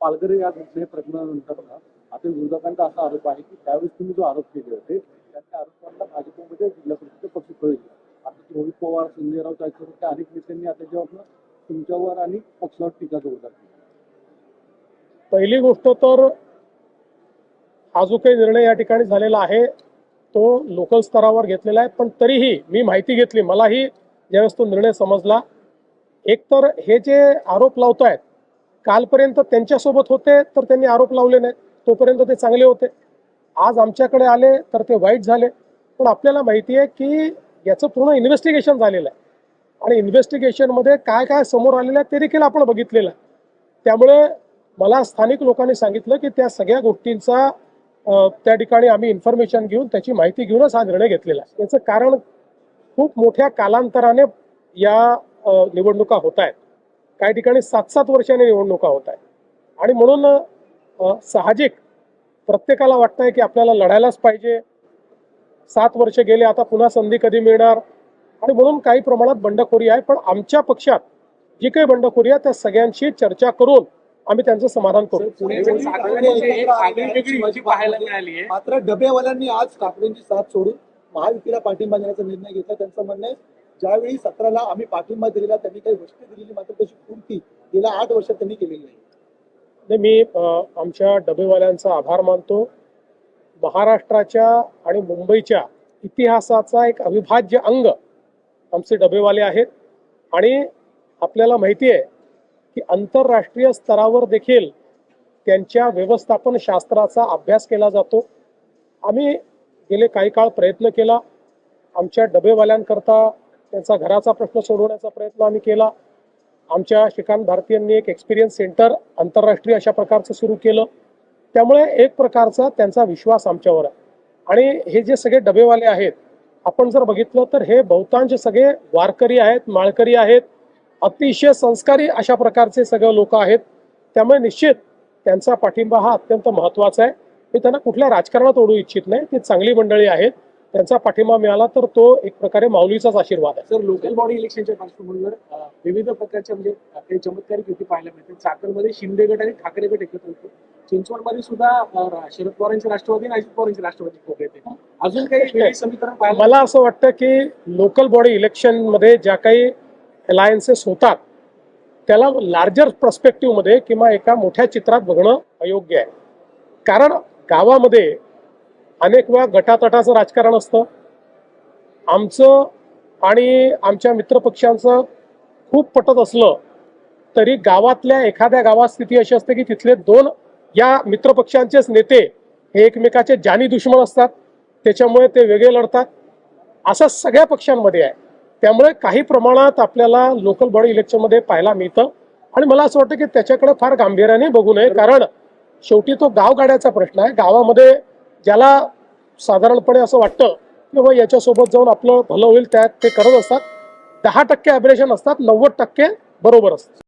पालघर या घटने प्रकरणानंतर ना आता विरोधकांचा असा आरोप आहे की त्यावेळेस तुम्ही जो आरोप केले होते त्या आरोपांना भाजपमध्ये जिल्हा परिषद पक्ष कळले आता रोहित पवार संजय राऊत यांच्यासारख्या अनेक नेत्यांनी आता जेव्हा तुमच्यावर आणि पक्षावर टीका जोरदार पहिली गोष्ट तर हा जो काही निर्णय या ठिकाणी झालेला आहे तो लोकल स्तरावर घेतलेला आहे पण तरीही मी माहिती घेतली मलाही ज्यावेळेस तो निर्णय समजला. एक तर हे जे आरोप लावत आहेत कालपर्यंत त्यांच्यासोबत होते तर त्यांनी आरोप लावले नाहीत. तोपर्यंत ते चांगले होते. आज आमच्याकडे आले तर ते वाईट झाले. पण आपल्याला माहिती आहे की याचं पूर्ण इन्व्हेस्टिगेशन झालेलं आहे. आणि इन्व्हेस्टिगेशनमध्ये काय काय समोर आलेलं आहे ते देखील आपण बघितलेलं आहे. त्यामुळे मला स्थानिक लोकांनी सांगितलं की त्या सगळ्या गोष्टींचा त्या ठिकाणी आम्ही इन्फॉर्मेशन घेऊन त्याची माहिती घेऊनच हा निर्णय घेतलेला आहे. याचं कारण खूप मोठ्या कालांतराने या निवडणुका होत आहेत. काही ठिकाणी सात सात वर्षाने निवडणुका होत आहेत. आणि म्हणून साहजिक प्रत्येकाला वाटतंय की आपल्याला लढायलाच पाहिजे. सात वर्ष गेले आता पुन्हा संधी कधी मिळणार? आणि म्हणून काही प्रमाणात बंडखोरी आहे पण आमच्या पक्षात जी काही बंडखोरी आहे त्या सगळ्यांशी चर्चा करून आम्ही त्यांचं समाधान करू. आहे. मात्र डबेवाल्यांनी आज ठाकरेंची साथ सोडून महायुतीला पाठिंबा देण्याचा निर्णय घेतला. त्यांचं म्हणणं आहे ज्यावेळी सत्राला आम्ही पाठिंबा दिलेला त्यांनी काही गोष्टी दिलेली मात्र त्याची पूर्ती गेल्या आठ वर्षात त्यांनी केलेली नाही. नाही, मी आमच्या डबेवाल्यांचा आभार मानतो. महाराष्ट्राच्या आणि मुंबईच्या इतिहासाचा एक अविभाज्य अंग आमचे डबेवाले आहेत. आणि आपल्याला माहिती आहे की आंतरराष्ट्रीय स्तरावर देखील त्यांच्या व्यवस्थापन शास्त्राचा अभ्यास केला जातो. आम्ही गेले काही काळ प्रयत्न केला. आमच्या डबेवाल्यांकरता त्यांचा घराचा प्रश्न सोडवण्याचा प्रयत्न आम्ही केला. आमच्या श्रीकांत भारतीयांनी एक एक्सपिरियन्स सेंटर आंतरराष्ट्रीय अशा प्रकारचं सुरू केलं. त्यामुळे एक प्रकारचा त्यांचा विश्वास आमच्यावर आहे. आणि हे जे सगळे डबेवाले आहेत आपण जर बघितलं तर हे बहुतांश सगळे वारकरी आहेत माळकरी आहेत अतिशय संस्कारी अशा प्रकारचे सगळे लोक आहेत. त्यामुळे निश्चित त्यांचा पाठिंबा हा अत्यंत महत्त्वाचा आहे. मी त्यांना कुठल्या राजकारणात ओढू इच्छित नाही. ती चांगली मंडळी आहेत. त्यांचा पाठिंबा मिळाला तर तो एक प्रकारे माऊलीचाच आशीर्वाद आहे. सर लोकल बॉडी इलेक्शनच्या पार्श्वभूमीवर विविध प्रकारच्या म्हणजे काही चमत्कारिक युती पाहायला मिळते चाकणमध्ये शिंदे गट आणि ठाकरे गट एकत्र होते. चिंचवडमध्ये सुद्धा शरद पवारांचे राष्ट्रवादी आणि अजित पवारांचे राष्ट्रवादी खूप येते अजून काही समीकरण मला असं वाटतं की लोकल बॉडी इलेक्शनमध्ये ज्या काही अलायन्सेस होतात त्याला लार्जर पर्स्पेक्टिव्हमध्ये किंवा एका मोठ्या चित्रात बघणं अयोग्य आहे. कारण गावामध्ये अनेक वेळा गटातटाचं राजकारण असतं. आमचं आणि आमच्या मित्रपक्षांचं खूप पटत असलं तरी गावातल्या एखाद्या गावात स्थिती अशी असते की तिथले दोन या मित्रपक्षांचेच नेते हे एकमेकाचे जानी दुश्मन असतात. त्याच्यामुळे ते वेगळे लढतात. असं सगळ्या पक्षांमध्ये आहे. त्यामुळे काही प्रमाणात आपल्याला लोकल बॉडी इलेक्शनमध्ये पाहायला मिळतं. आणि मला असं वाटतं की त्याच्याकडे फार गांभीर्याने बघू नये. कारण शेवटी तो गावगाड्याचा प्रश्न आहे. गावामध्ये ज्याला साधारणपणे असं वाटतं की बाबा याच्यासोबत जाऊन आपलं भलं होईल त्यात ते करत असतात. दहा टक्के ॲब्रेशन असतात नव्वद टक्के बरोबर असतात.